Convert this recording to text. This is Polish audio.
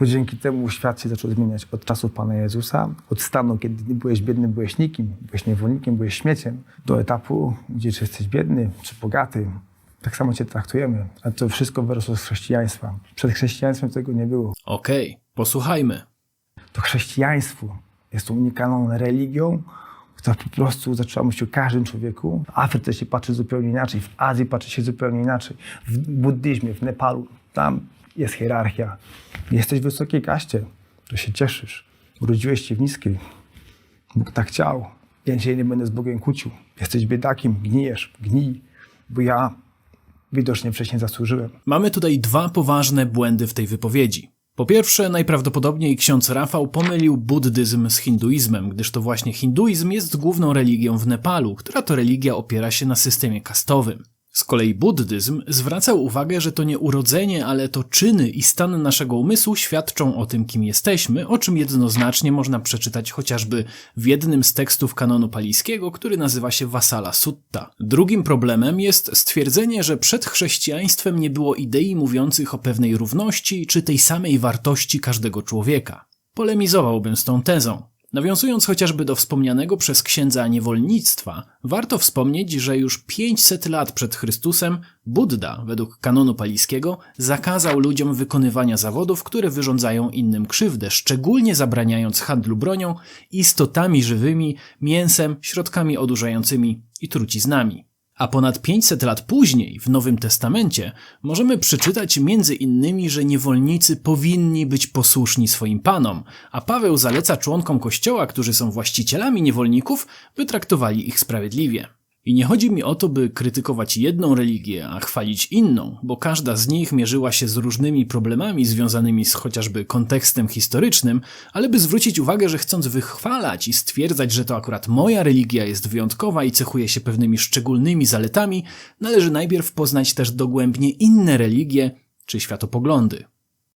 Bo dzięki temu świat się zaczął zmieniać od czasów Pana Jezusa, od stanu, kiedy byłeś biedny, byłeś nikim, byłeś niewolnikiem, byłeś śmieciem, do etapu, gdzie czy jesteś biedny, czy bogaty, tak samo Cię traktujemy. A to wszystko wyrosło z chrześcijaństwa. Przed chrześcijaństwem tego nie było. Okej, posłuchajmy. To chrześcijaństwo jest tą unikalną religią, która po prostu zaczęła mówić o każdym człowieku. W Afryce się patrzy zupełnie inaczej, w Azji patrzy się zupełnie inaczej. W buddyzmie, w Nepalu, tam jest hierarchia. Jesteś w wysokiej kaście, to się cieszysz. Urodziłeś się w niskiej. Bóg tak chciał. Ja się nie będę z Bogiem kłócił. Jesteś biedakiem, gnijesz, gnij, bo ja widocznie wcześniej zasłużyłem. Mamy tutaj dwa poważne błędy w tej wypowiedzi. Po pierwsze, najprawdopodobniej ksiądz Rafał pomylił buddyzm z hinduizmem, gdyż to właśnie hinduizm jest główną religią w Nepalu, która to religia opiera się na systemie kastowym. Z kolei buddyzm zwracał uwagę, że to nie urodzenie, ale to czyny i stan naszego umysłu świadczą o tym, kim jesteśmy, o czym jednoznacznie można przeczytać chociażby w jednym z tekstów kanonu palijskiego, który nazywa się Vasala Sutta. Drugim problemem jest stwierdzenie, że przed chrześcijaństwem nie było idei mówiących o pewnej równości czy tej samej wartości każdego człowieka. Polemizowałbym z tą tezą. Nawiązując chociażby do wspomnianego przez księdza niewolnictwa, warto wspomnieć, że już 500 lat przed Chrystusem Buddha, według kanonu palijskiego, zakazał ludziom wykonywania zawodów, które wyrządzają innym krzywdę, szczególnie zabraniając handlu bronią, istotami żywymi, mięsem, środkami odurzającymi i truciznami. A ponad 500 lat później, w Nowym Testamencie, możemy przeczytać między innymi, że niewolnicy powinni być posłuszni swoim panom, a Paweł zaleca członkom kościoła, którzy są właścicielami niewolników, by traktowali ich sprawiedliwie. I nie chodzi mi o to, by krytykować jedną religię, a chwalić inną, bo każda z nich mierzyła się z różnymi problemami związanymi z chociażby kontekstem historycznym, ale by zwrócić uwagę, że chcąc wychwalać i stwierdzać, że to akurat moja religia jest wyjątkowa i cechuje się pewnymi szczególnymi zaletami, należy najpierw poznać też dogłębnie inne religie czy światopoglądy.